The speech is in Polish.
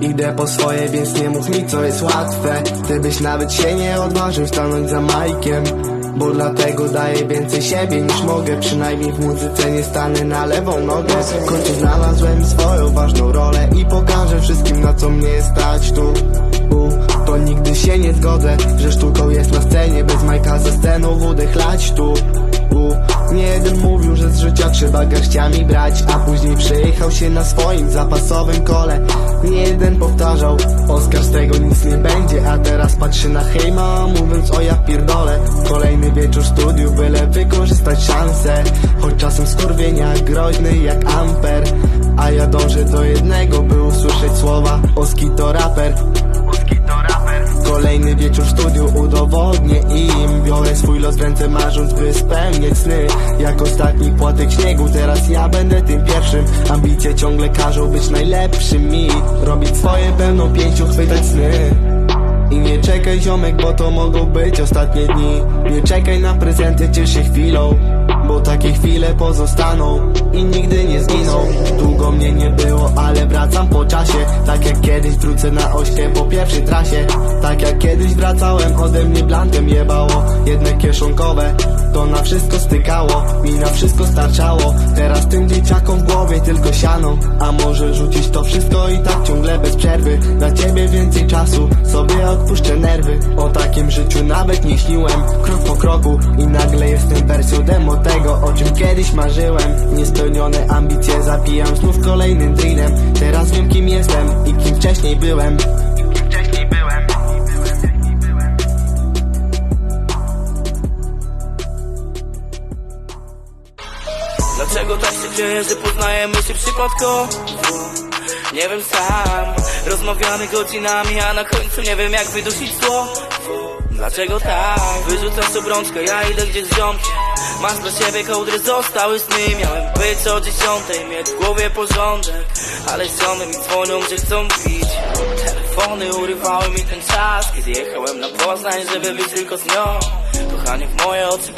Idę po swoje, więc nie mów mi co jest łatwe. Ty byś nawet się nie odważył stanąć za Majkiem Bo dlatego daję więcej siebie niż mogę. Przynajmniej w muzyce nie stanę na lewą nogę. W końcu znalazłem swoją ważną rolę I pokażę wszystkim na co mnie stać tu. U, To nigdy się nie zgodzę, że sztuką jest na scenie Bez Majka ze sceną wódę chlać tu. U, Nie jeden mówił, że z życia trzeba garściami brać A później przejechał się na swoim zapasowym kole. Nie jeden powtarzał, Oskar z tego nic nie będzie A teraz patrzy na hejma, mówiąc o ja pierdolę. Kolejny wieczór studiów, byle wykorzystać szansę Choć czasem skurwienia groźny jak amper. A ja dążę do jednego, by usłyszeć słowa Oski to raper Kolejny wieczór w studiu udowodnię im. Biorę swój los w ręce marząc by spełniać sny. Jak ostatni płatek śniegu Teraz ja będę tym pierwszym. Ambicje ciągle każą być najlepszym mi Robić swoje pełną pięścią chwytać sny. I nie czekaj ziomek, bo to mogą być ostatnie dni. Nie czekaj na prezenty, ciesz się chwilą Bo takie chwile pozostaną i nigdy nie zginą. Długo mnie nie było, ale wracam po czasie. Tak jak kiedyś wrócę na ośkę po pierwszej trasie. Tak jak kiedyś wracałem, ode mnie blantem jebało. Jedne kieszonkowe, to na wszystko stykało Mi na wszystko starczało. Teraz tym dzieciakom w głowie tylko siano A może rzucić to wszystko i tak ciągle bez przerwy. Dla ciebie więcej czasu, sobie odpuszczę nerwy. O takim życiu nawet nie śniłem Krok po kroku. I nagle jestem wersją demo tego O czym kiedyś marzyłem. Niespełnione ambicje zabijam znów kolejnym drinem Teraz wiem kim jestem i kim wcześniej byłem Dlaczego tak się dzieje, że poznajemy się przypadkowo? Nie wiem sam Rozmawiamy godzinami, a na końcu nie wiem jak wydusić słowo Dlaczego tak? Wyrzucasz obrączkę, ja idę gdzieś z ziomkiem Masz dla siebie kołdry, zostały sny. Miałem być o dziesiątej, mieć w głowie porządek. Ale ziomy mi dzwonią, że chcą pić. Telefony urywały mi ten czas. Kiedy jechałem na Poznań, żeby być tylko z nią. Kochanie w moje oczy